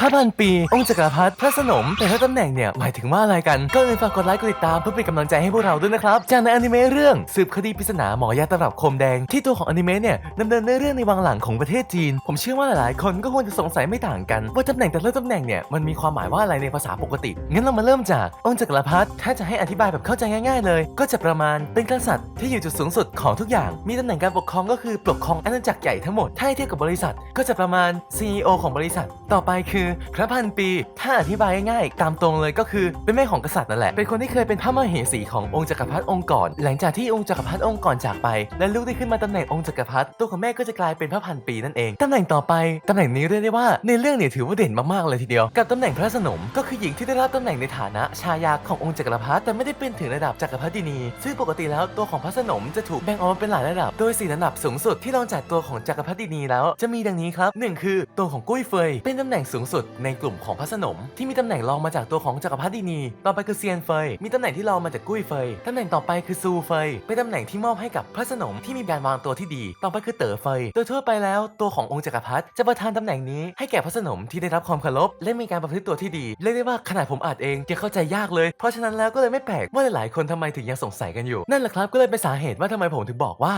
พระพันปี องค์จักรพรรดิพระสนมแต่ละตำแหน่งเนี่ย หมายถึงว่าอะไรกัน ก็เลยฝากกดไลค์กดติดตามเพื่อเป็นกำลังใจให้พวกเราด้วยนะครับ จากในอนิเมะเรื่อง สืบคดีปริศนาหมอยาตลับคมแดง ที่ตัวของอนิเมะเนี่ยดำเนินเนื้อเรื่องในวังหลังของประเทศจีน ผมเชื่อว่าหลายๆ คนก็คงจะสงสัยไม่ต่างกัน ว่าตำแหน่งแต่ละตำแหน่งเนี่ยมันมีความหมายว่าอะไรในภาษาปกติงั้นเรามาเริ่มจากองค์จักรพรรดิถ้าจะให้อธิบายแบบเข้าใจง่าย ๆ เลย ก็จะประมาณเป็นกษัตริย์ที่อยู่จุดสูงสุดของทุกอย่าง มีตำแหน่งการปกครองก็คือปกครองอาณาจักรใหญ่ทั้งหมดถ้าเทียบกับบริษัท ก็จะประมาณ CEO ของบริษัท ต่อไปคือพระพันปี ถ้าอธิบายง่ายๆตามตรงเลยก็คือเป็นแม่ของกษัตริย์นั่นแหละ เป็นคนที่เคยเป็นพระมเหสีขององค์จักรพรรดิองค์ก่อน หลังจากที่องค์จักรพรรดิองค์ก่อนจากไป และลูกได้ขึ้นมาตำแหน่งองค์จักรพรรดิตัวของแม่ก็จะกลายเป็นพระพันปีนั่นเองตำแหน่งต่อไปตำแหน่งนี้เรียกได้ว่าในเรื่องเนี่ยถือว่าเด่นมากๆเลยทีเดียว กับตำแหน่งพระสนมก็คือหญิงที่ได้รับตำแหน่งในฐานะชายาขององค์จักรพรรดิแต่ไม่ได้เป็นถึงระดับจักรพรรดินี ซึ่งปกติแล้วตัวของพระสนมจะถูกแบ่งออกมาเป็นหลายระดับ โดยสี่ระดับสูงสุดที่รองจากตัวของจักรพรรดินีแล้ว จะมีดังนี้ครับหนึ่งคือตัวของกุ้ยเฟยเป็นตำแหน่งสูงสุดในกลุ่มของพระสนม ที่มีตำแหน่งรองมาจากตัวของจักรพรรดินี ต่อไปคือเซียนเฟย มีตำแหน่งที่รองมาจากกุ้ยเฟย ตำแหน่งต่อไปคือซูเฟย เป็นตำแหน่งที่มอบให้กับพระสนมที่มีการวางตัวที่ดี ต่อไปคือเต๋อเฟย โดยทั่วไปแล้วตัวขององค์จักรพรรดิจะประทานตำแหน่งนี้ให้แก่พระสนมที่ได้รับความเคารพและมีการประพฤติตัวที่ดี เรียกได้ว่าขนาดผมอ่านเองยังเข้าใจยากเลย เพราะฉะนั้นแล้วก็เลยไม่แปลกว่าหลายๆคนทำไมถึงยังสงสัยกันอยู่ นั่นแหละครับก็เลยเป็นสาเหตุว่าทำไมผมถึงบอกว่า